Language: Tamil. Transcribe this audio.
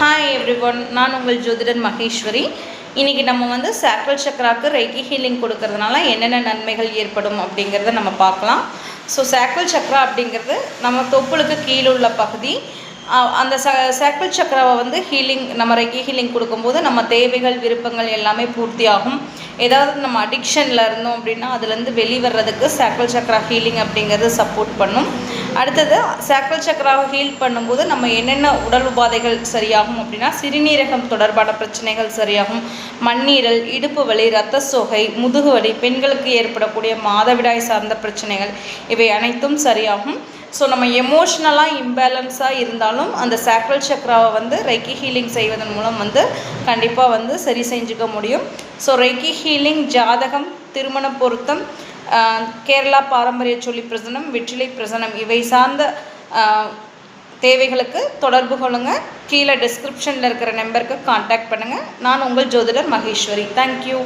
ஹாய் எவ்ரி ஒன் நான் உங்கள் ஜோதிடர் மகேஸ்வரி. இன்றைக்கி நம்ம வந்து சாக்ரல் சக்கராக்கு ரைக்கி ஹீலிங் கொடுக்கறதுனால என்னென்ன நன்மைகள் ஏற்படும் அப்படிங்கிறத நம்ம பார்க்கலாம். ஸோ சாக்ரல் சக்கரா அப்படிங்கிறது நம்ம தொப்புளுக்கு கீழே உள்ள பகுதி. அந்த ச சாக்ரல் சக்கராவை வந்து ஹீலிங் நம்ம ரைக்கி ஹீலிங் கொடுக்கும்போது நம்ம தேவைகள் விருப்பங்கள் எல்லாமே பூர்த்தியாகும். ஏதாவது நம்ம அடிக்ஷனில் இருந்தோம் அப்படின்னா அதுலேருந்து வெளிவர்றதுக்கு சாக்ரல் சக்கரா ஹீலிங் அப்படிங்கிறது சப்போர்ட் பண்ணும். அடுத்தது சாக்கல் சக்கராவை ஹீல் பண்ணும்போது நம்ம என்னென்ன உடல் உபாதைகள் சரியாகும் அப்படின்னா சிறுநீரகம் தொடர்பான பிரச்சனைகள் சரியாகும். மண்ணீரல் இடுப்பு வலி இரத்த சோகை முதுகு வலி பெண்களுக்கு ஏற்படக்கூடிய மாதவிடாய் சார்ந்த பிரச்சனைகள் இவை அனைத்தும் சரியாகும். ஸோ நம்ம எமோஷ்னலாக இம்பேலன்ஸாக இருந்தாலும் அந்த சாக்ரல் சக்ராவை வந்து ரைக்கி ஹீலிங் செய்வதன் மூலம் வந்து கண்டிப்பாக வந்து சரி செஞ்சுக்க முடியும். ஸோ ரைக்கி ஹீலிங் ஜாதகம் திருமண பொருத்தம் கேரளா பாரம்பரிய சொல்லி பிரசனம் வெற்றிலை பிரசனம் இவை சார்ந்த தேவைகளுக்கு தொடர்பு கொள்ளுங்கள் கீழே டிஸ்கிரிப்ஷனில் இருக்கிற நம்பருக்கு காண்டாக்ட் பண்ணுங்கள் நான் உங்கள் ஜோதிடர் மகேஸ்வரி. தேங்க்யூ